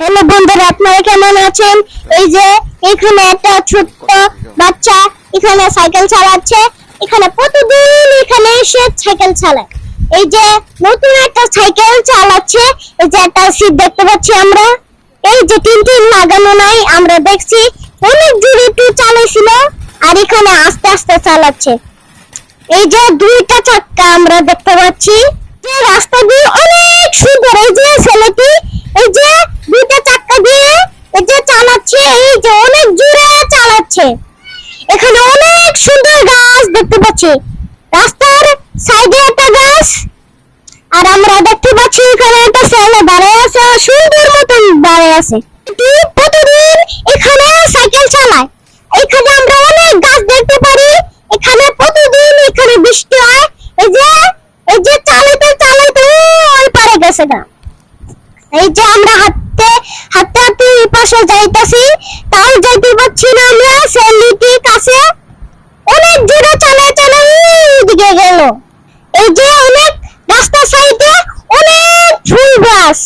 Hello বন্ধুরা, আপনারা কেমন আছেন? এই যে, এখানে একটা ছোট্ট বাচ্চা এখানে সাইকেল চালাচ্ছে। এখানে প্রতিদিন এখানে এসে সাইকেল চালায়। এই যে, নতুন একটা সাইকেল চালাচ্ছে। এই যে একটা সিট দেখতে পাচ্ছি আমরা। এই যে তিন তিন লাগানো নাই, আমরা দেখছি। অনেক দূরে একটু চালাইছিল আর এখানে আস্তে আস্তে চালাচ্ছে। এই যে দুইটা চাক্কা আমরা দেখতে পাচ্ছি। যে রাস্তা দিয়ে অনেক সুন্দর এই যে ছেলেটি এই যে দুইটা চাক্কা দিয়ে এই যে চালাচ্ছে এই যে জোরে চালাচ্ছে। এখানে অনেক সুন্দর গাছ দেখতে পাচ্ছি। রাস্তার সাইডে একটা গাছ, আর আমরা দেখতে পাচ্ছি এখানে একটা ছেলে দাঁড়িয়ে আছে, সুন্দর মতন দাঁড়িয়ে আছে। প্রতিদিন এখানে সাইকেল চালায়। এখানে আমরা অনেক গাছ দেখতে পারি। এখানে প্রতিদিন এখানে বৃষ্টি হয়। এই যে এই যে চালাতে চালাতে ওই পারে গেছে না এই যে আমরা হাঁটতে হাঁটতে হাঁটতে এই পাশে যাইতাছি তাও না সেলিটির কাছে। অনেক জোরে চালায় চালায় ওইদিকে গেল। এই যে অনেক রাস্তার সাইডে অনেক ফুল গাছ,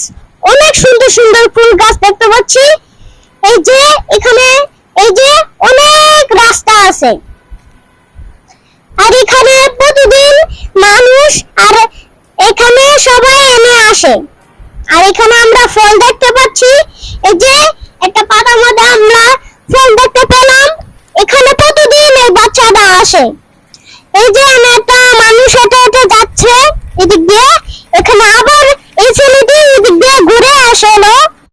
অনেক সুন্দর সুন্দর ফুল গাছ দেখতে পাচ্ছি। এই যে এখানে, এই যে অনেক রাস্তা আছে। আর এখানে প্রতিদিন মানুষ, আর এখানে সবাই এনে আসে। আর এখানে আমরা ফল দেখতে পাচ্ছি এই যে একটা পাতার মধ্যে আমরা ফল দেখতে পেলাম এখানে প্রতিদিন এই বাচ্চাটা আসে এই যে একটা মানুষ হেঁটে হেঁটে যাচ্ছে, এদিক দিয়ে, এখানে আবার এই ছেলেটি এদিক দিয়ে ঘুরে আসলো।